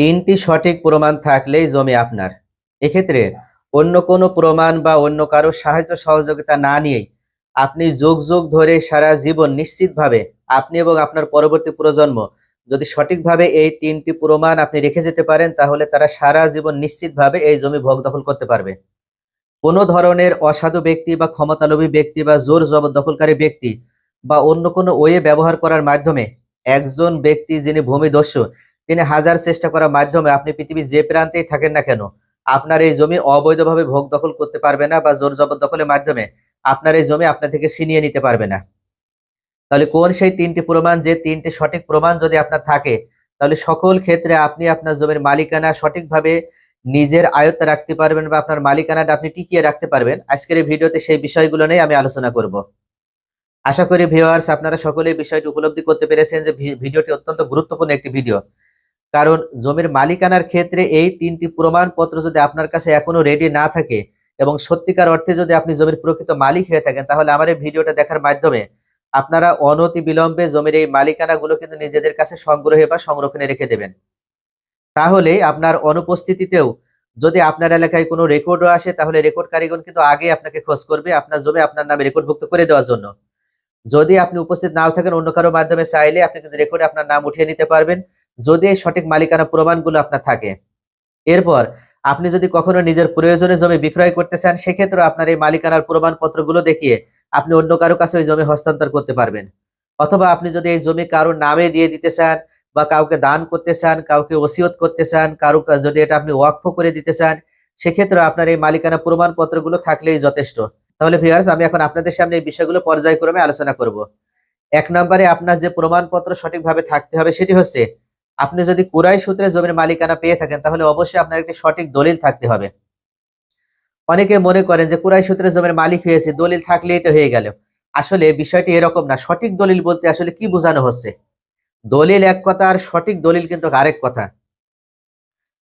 তিনটি সঠিক প্রমাণ থাকলেই জমি আপনার। এক্ষেত্রে অন্য কোনো প্রমাণ বা অন্য কারও সাহায্য সহযোগিতা না নিয়েই আপনি যুগ যুগ ধরে সারা জীবন নিশ্চিতভাবে আপনি এবং আপনার পরবর্তী প্রজন্ম যদি সঠিকভাবে এই তিনটি প্রমাণ আপনি রেখে যেতে পারেন, তাহলে তারা সারা জীবন নিশ্চিতভাবে এই জমি ভোগ দখল করতে পারবে। কোনো ধরনের অসাধু ব্যক্তি বা ক্ষমতালোভী ব্যক্তি বা জোর জবরদখলকারী ব্যক্তি বা অন্য কোনো ওয়ে ব্যবহার করার মাধ্যমে একজন ব্যক্তি যিনি ভূমিদস্যু তিনি হাজার চেষ্টা করার মাধ্যমে আপনি পৃথিবীর যে প্রান্তেই থাকেন না কেন, আপনার এই জমি অবৈধভাবে ভোগ দখল করতে পারবে না বা জোর জবরদখলের মাধ্যমে আপনার এই জমি আপনার থেকে ছিনিয়ে নিতে পারবে না। তাহলে কোন সেই তিনটি প্রমাণ যে তিনটি সঠিক প্রমাণ যদি আপনার থাকে, তাহলে সকল ক্ষেত্রে আপনি আপনার জমির মালিকানা সঠিকভাবে নিজের আয়ত্তে রাখতে পারবেন বা আপনার মালিকানাটা আপনি টিকিয়ে রাখতে পারবেন। আজকের এই ভিডিওতে সেই বিষয়গুলো নিয়ে আমি আলোচনা করব। আশা করি ভিউয়ার্স আপনারা সকলেই বিষয়টি উপলব্ধি করতে পেরেছেন যে ভিডিওটি অত্যন্ত গুরুত্বপূর্ণ একটি ভিডিও। কারণ জমির মালিকানার ক্ষেত্রে এই তিনটি প্রমাণপত্র যদি আপনার কাছে এখনও রেডি না থাকে এবং সত্যিকার অর্থে যদি আপনি জমির প্রকৃত মালিক হয়ে থাকেন, তাহলে আমার এই ভিডিওটা দেখার মাধ্যমে আপনারা অনতি বিলম্বে জমির এই মালিকানাগুলো কিন্তু নিজেদের কাছে সংগ্রহে বা সংরক্ষণে রেখে দেবেন। তাহলে আপনার অনুপস্থিতিতেও যদি আপনার এলাকায় কোনো রেকর্ডও আসে, তাহলে রেকর্ড কারিগণ কিন্তু আগে আপনাকে খোঁজ করবে আপনার জমি আপনার নামে রেকর্ডভুক্ত করে দেওয়ার জন্য। যদি আপনি উপস্থিত নাও থাকেন অন্য কারও মাধ্যমে, চাইলে আপনি কিন্তু রেকর্ডে আপনার নাম উঠিয়ে নিতে পারবেন। যদি এই সঠিক মালিকানা প্রমাণগুলো আপনার থাকে। এরপর, আপনি যদি কখনো নিজের প্রয়োজনে জমি বিক্রয় করতে চান সেক্ষেত্রে আপনার এই মালিকানার প্রমাণপত্রগুলো দেখিয়ে আপনি অন্য কারও কাছে ওই জমি হস্তান্তর করতে পারবেন। অথবা আপনি যদি এই জমি কারোর নামে দিয়ে দিতে চান বা কাউকে দান করতে চান, কাউকে ওসিয়ত করতে চান, কারও যদি এটা আপনি ওয়াকফ করে দিতে চান সেক্ষেত্রে আপনার এই মালিকানা প্রমাণপত্রগুলো থাকলেই যথেষ্ট। তাহলে ভিউয়ার্স আমি এখন আপনাদের সামনে এই বিষয়গুলো পর্যায়ক্রমে আলোচনা করব। এক নম্বরে আপনার যে প্রমাণপত্র সঠিকভাবে থাকতে হবে, সেটি হচ্ছে আপনি যদি কুরাই সূত্রে জমির মালিকানা পেয়ে থাকেন, তাহলে অবশ্যই আপনার একটি সঠিক দলিল থাকতে হবে। অনেকে মনে করেন যে কুরাই সূত্রে জমির মালিক হয়েছে, দলিল থাকলেই তো হয়ে গেল। আসলে বিষয়টি এরকম না। সঠিক দলিল বলতে আসলে কি বোঝানো হচ্ছে? দলিল এক কথা আর সঠিক দলিল কিন্তু আরেক কথা।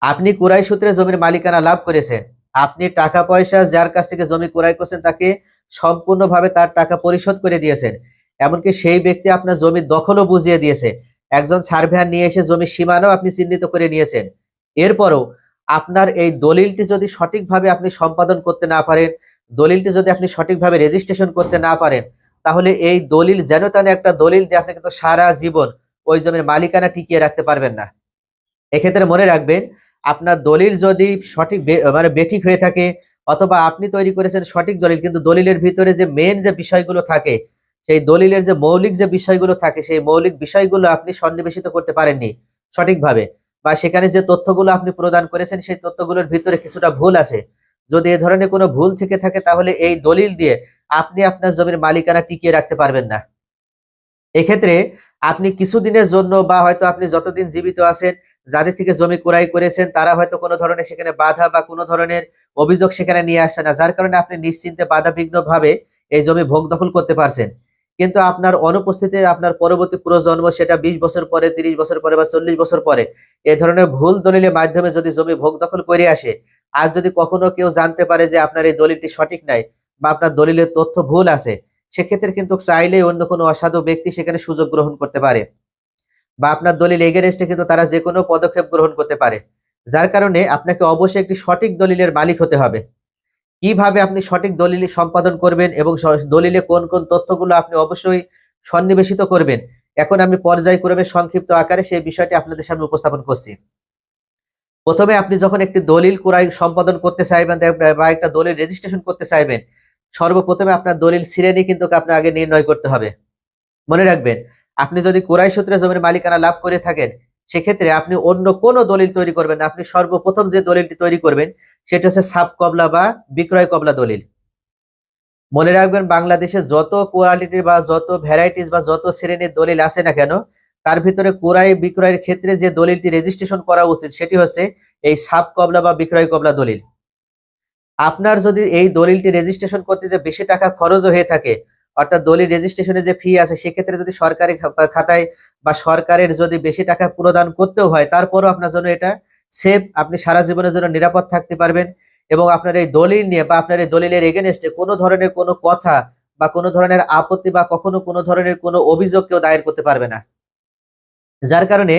আপনি কুরাই সূত্রে জমির মালিকানা লাভ করেছেন। আপনি টাকা পয়সা যার কাছ থেকে জমি ক্রয় করছেন, তাকে সম্পূর্ণভাবে তার টাকা পরিশোধ করে দিয়েছেন। এমনকি সেই ব্যক্তি আপনার জমির দখলও বুঝিয়ে দিয়েছে। একজন সার্ভেয়ার নিয়ে এসে জমির সীমানাও আপনি চিহ্নিত করে নিয়েছেন। এরপরও আপনার এই দলিলটি যদি সঠিকভাবে আপনি সম্পাদন করতে না পারেন, দলিলটি যদি আপনি সঠিকভাবে রেজিস্ট্রেশন করতে না পারেন, তাহলে এই দলিল যেন তেন একটা দলিল দিয়ে আপনি কিন্তু সারা জীবন ওই জমির মালিকানা টিকিয়ে রাখতে পারবেন না। এক্ষেত্রে মনে রাখবেন, আপনার দলিল যদি সঠিক মানে বেঠিক হয়ে থাকে, অথবা আপনি তৈরি করেছেন সঠিক দলিল, কিন্তু দলিলের ভিতরে যে মেন যে বিষয়গুলো থাকে সেই দলিলের যে মৌলিক যে বিষয়গুলো থাকে, সেই মৌলিক বিষয়গুলো আপনি সন্নিবেশিত করতে পারেননি সঠিকভাবে বা সেখানে যে তথ্যগুলো আপনি প্রদান করেছেন, সেই তথ্যগুলোর ভিতরে কিছুটা ভুল আছে। যদি এ ধরনের কোনো ভুল থেকে থাকে, তাহলে এই দলিল দিয়ে আপনি আপনার জমির মালিকানা টিকিয়ে রাখতে পারবেন না। এক্ষেত্রে আপনি কিছুদিনের জন্য বা হয়তো আপনি যতদিন জীবিত আছেন, যাদের থেকে জমি ক্রয় করেছেন, তারা হয়তো কোনো ধরনের সেখানে বাধা বা কোনো ধরনের অভিযোগ সেখানে নিয়ে আসছে না, যার কারণে আপনি নিশ্চিন্তে বাধাবিঘ্ন ভাবে এই জমি ভোগ দখল করতে পারছেন। কিন্তু আপনার অনুপস্থিতিতে আপনার পরবর্তী প্রজন্ম সেটা বিশ বছর পরে, তিরিশ বছর পরে বা চল্লিশ বছর পরে, এ ধরনের ভুল দলিলের মাধ্যমে যদি জমি ভোগ দখল করে আসে আজ যদি কখনো কেউ জানতে পারে যে আপনার এই দলিলটি সঠিক নাই বা আপনার দলিলের তথ্য ভুল আছে, সেক্ষেত্রে কিন্তু চাইলেই অন্য কোনো অসাধু ব্যক্তি সেখানে সুযোগ গ্রহণ করতে পারে। বা আপনার দলিল এগেনস্টে কিন্তু তারা যে কোনো পদক্ষেপ গ্রহণ করতে পারে। যার কারণে আপনাকে অবশ্যই একটি সঠিক দলিলের মালিক হতে হবে। কীভাবে আপনি সঠিক দলিল সম্পাদন করবেন এবং দলিলে কোন কোন তথ্যগুলো আপনি অবশ্যই সন্নিবেশিত করবেন। এখন আমি পর্যায়ক্রমে সংক্ষিপ্ত আকারে সেই বিষয়টি আপনাদের সামনে উপস্থাপন করছি। প্রথমে আপনি যখন একটি দলিল ক্রয় সম্পাদন করতে চাইবেন বা একটা দলিল রেজিস্ট্রেশন করতে চাইবেন, সর্বপ্রথমে আপনার দলিল শ্রেণি কিন্তু আপনার আগে নির্ণয় করতে হবে। মনে রাখবেন, আপনি যদি কোরাই সূত্রে জমির মালিকানা লাভ করে থাকেন সেক্ষেত্রে আপনি অন্য কোনো দলিল তৈরি করবেন না। আপনি সর্বপ্রথম যে দলিলটি তৈরি করবেন, সেটা হচ্ছে সাব কবলা বা বিক্রয় কবলা দলিল। মনে রাখবেন, বাংলাদেশে যত কোয়ালিটির বা যত ভ্যারাইটিস বা যত শ্রেণির দলিল আছে না কেন, তার ভিতরে কোরাই বিক্রয়ের ক্ষেত্রে যে দলিলটি রেজিস্ট্রেশন করা উচিত, সেটি হচ্ছে এই সাব কবলা বা বিক্রয় কবলা দলিল। আপনার যদি এই দলিলটি রেজিস্ট্রেশন করতে যে বেশি টাকা খরচও হয়ে থাকে, অর্থাৎ দলিল রেজিস্ট্রেশনে যে ফি আছে, সেক্ষেত্রে যদি সরকারি খাতায় বা সরকারের যদি বেশি টাকা প্রদান করতেও হয়, তারপরও আপনার জন্য এটা সেফ আপনি সারা জীবনের জন্য নিরাপদ থাকতে পারবেন। এবং আপনার এই দলিল নিয়ে বা আপনার এই দলিলের এগেনস্টে কোনো ধরনের কোনো কথা বা কোনো ধরনের আপত্তি বা কখনো কোনো ধরনের কোনো অভিযোগ কেউ দায়ের করতে পারবে না। যার কারণে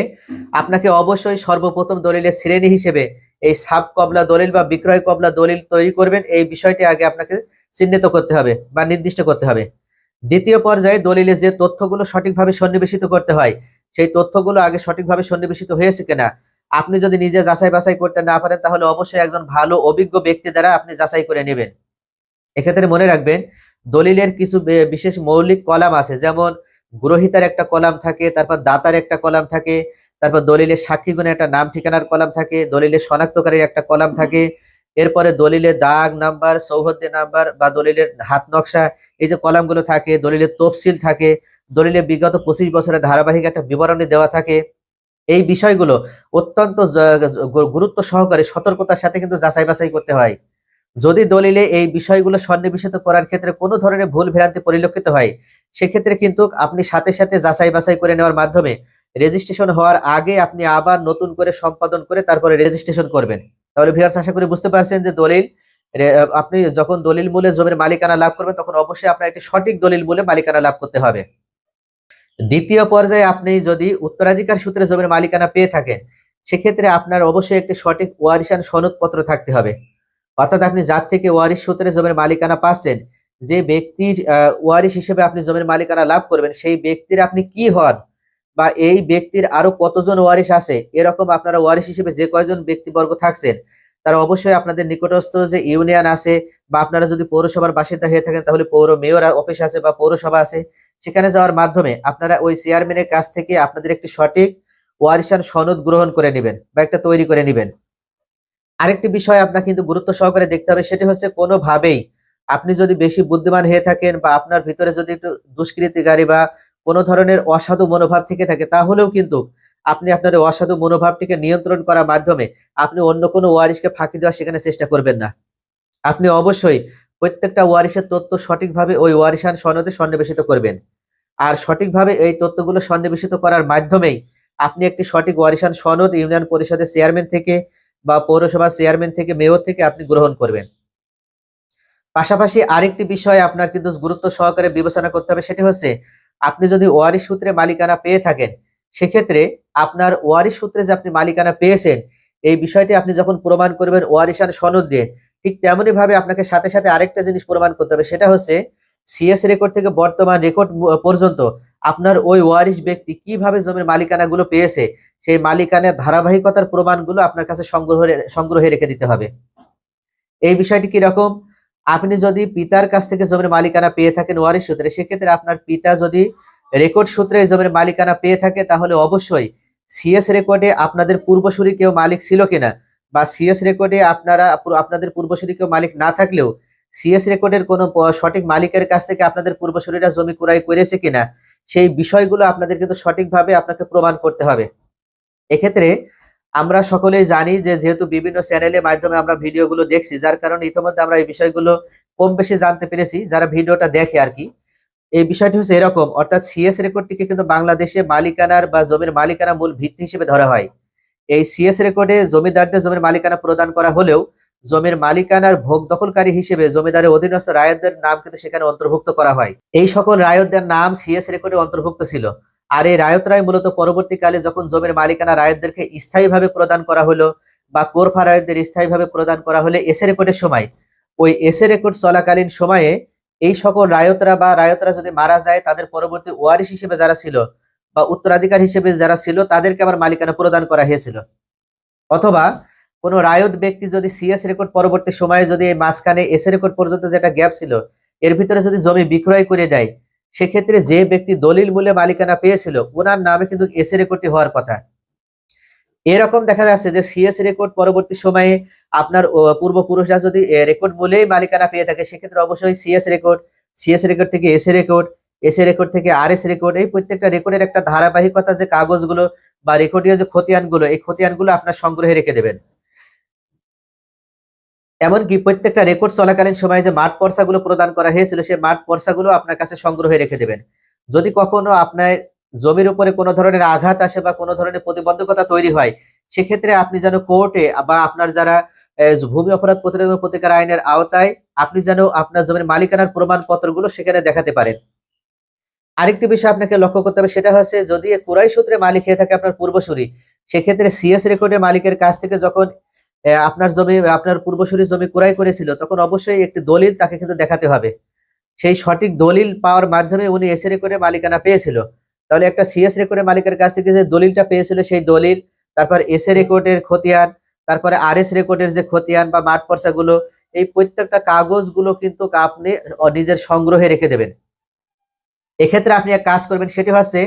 আপনাকে অবশ্যই সর্বপ্রথম দলিলের শ্রেণি হিসেবে এই সাব কবলা দলিল বা বিক্রয় কবলা দলিল তৈরি করবেন। এই বিষয়টি আগে আপনাকে চিহ্নিত করতে হবে বা নির্দিষ্ট করতে হবে। দ্বিতীয় পর্যায়ে দলিলে যে তথ্যগুলো সঠিকভাবে সন্নিবেশিত করতে হয় সেই তথ্যগুলো আগে সঠিকভাবে সন্নিবেশিত হয়েছে কিনা? আপনি যদি নিজে যাচাই বাছাই করতে না পারেন তাহলে অবশ্যই একজন ভালো অভিজ্ঞ ব্যক্তি দ্বারা আপনি যাচাই করে নেবেন। এক্ষেত্রে মনে রাখবেন দলিলের কিছু বিশেষ মৌলিক কলাম আছে। যেমন গ্রহিতার একটা কলাম থাকে তারপর দাতার একটা কলাম থাকে তারপর দলিলের সাক্ষীগুণে একটা নাম ঠিকানার কলাম থাকে দলিলের শনাক্তকারী একটা কলাম থাকে এরপরে দলিলের দাগ নাম্বার, সৌহদ্দে নাম্বার বা দলিলের হাত নকশা, এই যে কলামগুলো থাকে, দলিলের তফসিল থাকে, দলিলের বিগত পঁচিশ বছরের ধারাবাহিক একটা বিবরণী দেওয়া থাকে, এই বিষয়গুলো অত্যন্ত গুরুত্ব সহকারে সতর্কতার সাথে কিন্তু যাচাই বাছাই করতে হয়। যদি দলিলে এই বিষয়গুলো সন্নিবেশিত করার ক্ষেত্রে কোনো ধরনের ভুল ভ্রান্তি পরিলক্ষিত হয়, সেক্ষেত্রে কিন্তু আপনি সাথে সাথে যাচাই বাছাই করে নেওয়ার মাধ্যমে রেজিস্ট্রেশন হওয়ার আগে আপনি আবার নতুন করে সম্পাদন করে তারপরে রেজিস্ট্রেশন করবেন। তাহলে ভিউয়ার্স আশা করি বুঝতে পারছেন যে দলিল আপনি যখন দলিল মূলে জমির মালিকানা লাভ করবেন, তখন অবশ্যই আপনার একটি সঠিক দলিল মূলে মালিকানা লাভ করতে হবে। দ্বিতীয় পর্যায়ে আপনি যদি উত্তরাধিকার সূত্রে জমির মালিকানা পেয়ে থাকেন, সেক্ষেত্রে আপনার অবশ্যই একটি সঠিক ওয়ারিশান সনদপত্র থাকতে হবে। অর্থাৎ আপনি যার থেকে ওয়ারিশ সূত্রে জমির মালিকানা পাচ্ছেন, যে ব্যক্তির ওয়ারিশ হিসেবে আপনি জমির মালিকানা লাভ করবেন, সেই ব্যক্তির আপনি কি হন? বা এই ব্যক্তির আরও কতজন ওয়ারিশ আছে, এরকম আপনারা ওয়ারিশ হিসেবে যে কয়জন ব্যক্তিবর্গ থাকছেন, তারা অবশ্যই আপনাদের নিকটস্থ যে ইউনিয়ন আছে বা আপনারা যদি পৌরসভার বাসিন্দা হয়ে থাকেন, তাহলে পৌর মেয়র অফিস আছে বা পৌরসভা আছে, সেখানে যাওয়ার মাধ্যমে আপনারা ওই চেয়ারম্যানের কাছ থেকে আপনাদের একটি সঠিক ওয়ারিশান সনদ গ্রহণ করে নেবেন বা একটা তৈরি করে নেবেন। আরেকটি বিষয় আপনার কিন্তু গুরুত্ব সহকারে দেখতে হবে, সেটি হচ্ছে কোনোভাবেই আপনি যদি বেশি বুদ্ধিমান হয়ে থাকেন বা আপনার ভিতরে যদি একটু দুষ্কৃতিকারী বা কোনো ধরনের অসাধু মনোভাব থেকে থাকে, তাহলেও কিন্তু আপনি আপনার অসাধু মনোভাবটিকে নিয়ন্ত্রণ করার মাধ্যমে আপনি অন্য কোনো ওয়ারিশকে ফাঁকি দেওয়ার সেখানে চেষ্টা করবেন না। আপনি অবশ্যই প্রত্যেকটা ওয়ারিশের তথ্য সঠিকভাবে ওই ওয়ারিশান সনদে সন্নিবেশিত করবেন। আর সঠিকভাবে এই তথ্যগুলো সন্নিবেশিত করার মাধ্যমেই আপনি একটি সঠিক ওয়ারিশান সনদ ইউনিয়ন পরিষদের চেয়ারম্যান থেকে বা পৌরসভার চেয়ারম্যান থেকে, মেয়র থেকে আপনি গ্রহণ করবেন। পাশাপাশি আরেকটি বিষয় আপনার কিন্তু গুরুত্ব সহকারে বিবেচনা করতে হবে, সেটি হচ্ছে আপনি যদি ওয়ারিশ সূত্রে মালিকানা পেয়ে থাকেন, সেক্ষেত্রে আপনার ওয়ারিশ সূত্রে যে আপনি মালিকানা পেয়েছেন, এই বিষয়টি আপনি যখন প্রমাণ করবেন ওয়ারিশান সনদ দিয়ে, ঠিক তেমনি ভাবে আপনাকে সাথে সাথে আরেকটা জিনিস প্রমাণ করতে হবে, সেটা হচ্ছে সিএস রেকর্ড থেকে বর্তমান রেকর্ড পর্যন্ত আপনার ওই ওয়ারিশ ব্যক্তি কীভাবে জমির মালিকানাগুলো পেয়েছে, সেই মালিকানার ধারাবাহিকতার প্রমাণগুলো আপনার কাছে সংগ্রহে সংগ্রহে রেখে দিতে হবে। এই বিষয়টি কি রকম? আপনি যদি পিতার কাছ থেকে জমির মালিকানা পেয়ে থাকেন ওয়ারিশ সূত্রে, সেক্ষেত্রে আপনার পিতা যদি রেকর্ড সূত্রে জমির মালিকানা পেয়ে থাকে, তাহলে অবশ্যই সিএস রেকর্ডে আপনাদের পূর্বসূরি কেউ মালিক ছিল কিনা বা সিএস রেকর্ডে আপনারা আপনাদের পূর্বসূরি কেউ মালিক না থাকলেও সিএস রেকর্ডের কোনো সঠিক মালিকের কাছ থেকে আপনাদের পূর্বসূরিরা জমি ক্রয় করেছে কিনা, সেই বিষয়গুলো আপনাদের কিন্তু সঠিকভাবে আপনাকে প্রমাণ করতে হবে। এক্ষেত্রে আমরা সকলেই জানি যে যেহেতু বিভিন্ন চ্যানেলের মাধ্যমে আমরা ভিডিওগুলো দেখছি, যার কারণে ইতিমধ্যে আমরা এই বিষয়গুলো কম বেশি জানতে পেরেছি, যারা ভিডিওটা দেখে আর কি। এই বিষয়টি হচ্ছে এরকম, অর্থাৎ সিএস রেকর্ডটিকে কিন্তু বাংলাদেশে মালিকানার বা জমির মালিকানা মূল ভিত্তি হিসেবে ধরা হয়। এই সিএস রেকর্ডে জমিদারদের জমির মালিকানা প্রদান করা হলেও জমির মালিকানার ভোগ দখলকারী হিসেবে জমিদারের অধীনস্থ রায়তদের নাম কিন্তু সেখানে অন্তর্ভুক্ত করা হয়। এই সকল রায়তদের নাম সিএস রেকর্ডে অন্তর্ভুক্ত ছিল। আর এই রায়তরাই মূলত পরবর্তীকালে যখন জমির মালিকানা রায়তদেরকে স্থায়ীভাবে প্রদান করা হলো বা কোরফা রায়তদের স্থায়ীভাবে প্রদান করা হলে এসে রেকর্ডের সময়, ওই এসে রেকর্ড চলাকালীন সময়ে এই সকল রায়তরা বা রায়তরা যদি মারা যায়, তাদের পরবর্তী ওয়ারিশ হিসেবে যারা ছিল বা উত্তরাধিকার হিসেবে যারা ছিল, তাদেরকে আবার মালিকানা প্রদান করা হয়েছিল। অথবা কোন রায়ত ব্যক্তি যদি সিএস রেকর্ড পরবর্তী সময়ে যদি এই মাঝখানে এসে রেকর্ড পর্যন্ত যেটা গ্যাপ ছিল, এর ভিতরে যদি জমি বিক্রয় করে দেয় সেক্ষেত্রে যে ব্যক্তি দলিল মূল্যে মালিকানা পেয়েছিল, ওনার নামে কিন্তু এসে রেকর্ডটি হওয়ার কথা। এরকম দেখা যাচ্ছে যে সিএস রেকর্ড পরবর্তী সময়ে আপনার পূর্বপুরুষরা যদি রেকর্ড বলেই মালিকানা পেয়ে থাকে, সেক্ষেত্রে অবশ্যই সিএস রেকর্ড সিএস রেকর্ড থেকে এসে রেকর্ড এসে রেকর্ড থেকে আর এস রেকর্ড এই প্রত্যেকটা রেকর্ডের একটা ধারাবাহিকতা যে কাগজগুলো বা রেকর্ডীয় যে খতিয়ানগুলো, এই খতিয়ানগুলো আপনার সংগ্রহে রেখে দেবেন। এমনকি প্রত্যেকটা রেকর্ড চলাকালীন সময়ে যে মাঠ পর্সাগুলো প্রদান করা হয়েছিল, সেই মাঠ পর্সাগুলো আপনার কাছে সংগ্রহে রেখে দেবেন। যদি কখনো আপনার জমির উপরে কোনো ধরনের আঘাত আসে বা কোনো ধরনের প্রতিবন্ধকতা তৈরি হয়, সেক্ষেত্রে আপনি যেন কোর্টে বা আপনার যারা ভূমি অপরাধ প্রতিরোধ প্রতিকার আইনের আওতায়, আপনি যেন আপনার জমির মালিকানার প্রমাণপত্রগুলো সেখানে দেখাতে পারেন। আরেকটি বিষয় আপনাকে লক্ষ্য করতে হবে, সেটা হচ্ছে যদি কুরাই সূত্রে মালিক হয়ে থাকে আপনার পূর্বসূরি, সেক্ষেত্রে সিএস রেকর্ডের মালিকের কাছ থেকে যখন আপনার জমি, আপনার পূর্বসূরি জমি কুরাই করেছিল, তখন অবশ্যই একটি দলিল তাকে কিন্তু দেখাতে হবে। সেই সঠিক দলিল পাওয়ার মাধ্যমে উনি এস রেকর্ডের মালিকানা পেয়েছিল। তাহলে একটা সিএস রেকর্ডের মালিকের কাছ থেকে যে দলিলটা পেয়েছিল সেই দলিল, তারপর এস রেকর্ডের খতিয়ান, তারপরে আর এস রেকর্ডের যে খতিয়ান বা মাঠ পর্চাগুলো, এই প্রত্যেকটা কাগজগুলো কিন্তু আপনি নিজের সংগ্রহে রেখে দেবেন। এক্ষেত্রে আপনি এক কাজ করবেন, সেটি হচ্ছে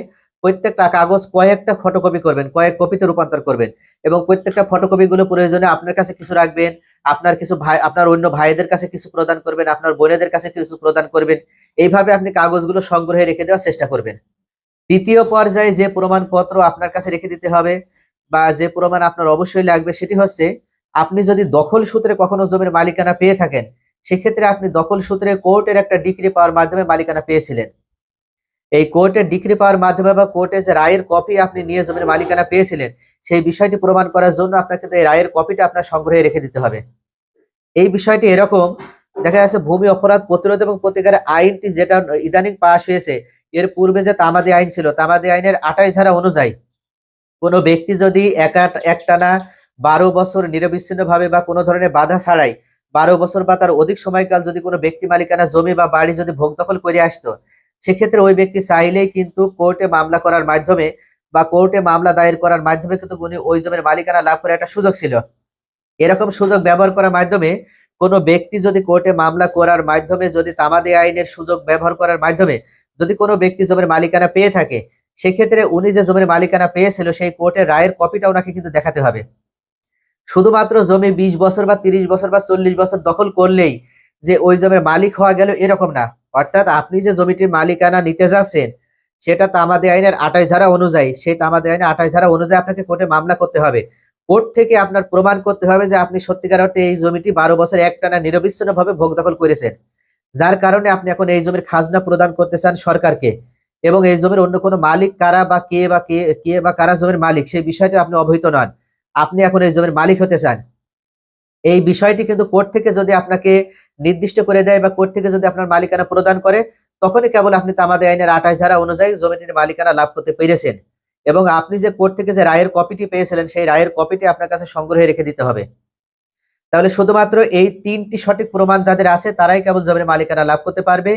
প্রত্যেকটা কাগজ কয়েকটা ফটোকপি করবেন, কয়েক কপিতে রূপান্তর করবেন এবং প্রত্যেকটা ফটোকপি গুলো প্রয়োজনে আপনার কাছে কিছু রাখবেন, আপনার কিছু ভাই, আপনার অন্য ভাইদের কাছে কিছু প্রদান করবেন, আপনার বোনেদের কাছে কিছু প্রদান করবেন, এইভাবে আপনি কাগজগুলো সংগ্রহে রেখে দেওয়ার চেষ্টা করবেন। দ্বিতীয় পর্যায়ে যে প্রমাণপত্র আপনার কাছে রেখে দিতে হবে বা যে প্রমাণ আপনার অবশ্যই লাগবে সেটি হচ্ছে, আপনি যদি দখল সূত্রে কখনো জমির মালিকানা পেয়ে থাকেন, সেক্ষেত্রে আপনি দখল সূত্রে কোর্টের একটা ডিগ্রি পাওয়ার মাধ্যমে মালিকানা পেয়েছিলেন। এই কোর্টের ডিগ্রি পাওয়ার মাধ্যমে বা কোর্টের যে রায়ের কপি আপনি নিয়ে জমির মালিকানা পেয়েছিলেন, সেই বিষয়টি প্রমাণ করার জন্য আপনাকে এই রায়ের কপিটা আপনার সংগ্রহে রেখে দিতে হবে। এই বিষয়টি এরকম, দেখা যাচ্ছে ভূমি অপরাধ প্রতিরোধ এবং প্রতিকার আইনটি যেটা ইদানিং পাশ হয়েছে, এর পূর্বে যে তামাদি আইন ছিল, তামাদি আইনের আঠাশ ধারা অনুযায়ী কোনো ব্যক্তি যদি একা একটানা বারো বছর নিরবিচ্ছিন্ন ভাবে বা কোনো ধরনের বাধা ছাড়াই বারো বছর বা তার অধিক সময়কাল যদি কোনো ব্যক্তি মালিকানা জমি বা বাড়ি যদি ভোগ দখল করে আসতো সেক্ষেত্রে ওই ব্যক্তি চাইলেই কিন্তু কোর্টে মামলা করার মাধ্যমে বা কোর্টে মামলা দায়ের করার মাধ্যমে কিন্তু উনি ওই জমির মালিকানা লাভ করার একটা সুযোগ ছিল। এরকম সুযোগ ব্যবহার করার মাধ্যমে কোনো ব্যক্তি যদি কোর্টে মামলা করার মাধ্যমে যদি তামাদি আইনের সুযোগ ব্যবহার করার মাধ্যমে যদি কোনো ব্যক্তি জমির মালিকানা পেয়ে থাকে, সেক্ষেত্রে উনি যে জমির মালিকানা পেয়েছিল সেই কোর্টের রায়ের কপিটা ওনাকে কিন্তু দেখাতে হবে। শুধুমাত্র জমি বিশ বছর বা তিরিশ বছর বা চল্লিশ বছর দখল করলেই যে ওই জমির মালিক হওয়া গেল এরকম না। অর্থাৎ আপনি যে জমিটির মালিকানা নিতে যাচ্ছেন, সেটা তামাদি আইনের আঠাশ ধারা অনুযায়ী, সেই তামাদি আইনের আঠাশ ধারা অনুযায়ী আপনাকে কোর্টে মামলা করতে হবে। কোর্ট থেকে আপনার প্রমাণ করতে হবে যে আপনি সত্যিকার অর্থে এই জমিটি বারো বছর একটানা নিরবিচ্ছিন্ন ভাবে ভোগ দখল করেছেন। যার কারণে আপনি এখন এই জমির খাজনা প্রদান করতে চান সরকারকে এবং এই জমির অন্য কোনো মালিক কারা বা কে বা কে কে বা কারা জমির মালিক, সেই বিষয়টি আপনি অবহিত নন। আপনি এখন এই জমির মালিক হতে চান। এই বিষয়টি কিন্তু কোর্ট থেকে যদি আপনাকে নির্দিষ্ট করে দেয় বা কোর্ট থেকে যদি আপনার মালিকানা প্রদান করে, তখনই কেবল আপনি তামাদি আইনের আঠাশ ধারা অনুযায়ী জমিটির মালিকানা লাভ করতে পেরেছেন। এবং আপনি যে কোর্ট থেকে যে রায়ের কপিটি পেয়েছিলেন, সেই রায়ের কপিটি আপনার কাছে সংগ্রহে রেখে দিতে হবে। তাহলে শুধুমাত্র এই তিনটি সঠিক প্রমাণ যাদের আছে, তারাই কেবল জমির মালিকানা লাভ করতে পারবে।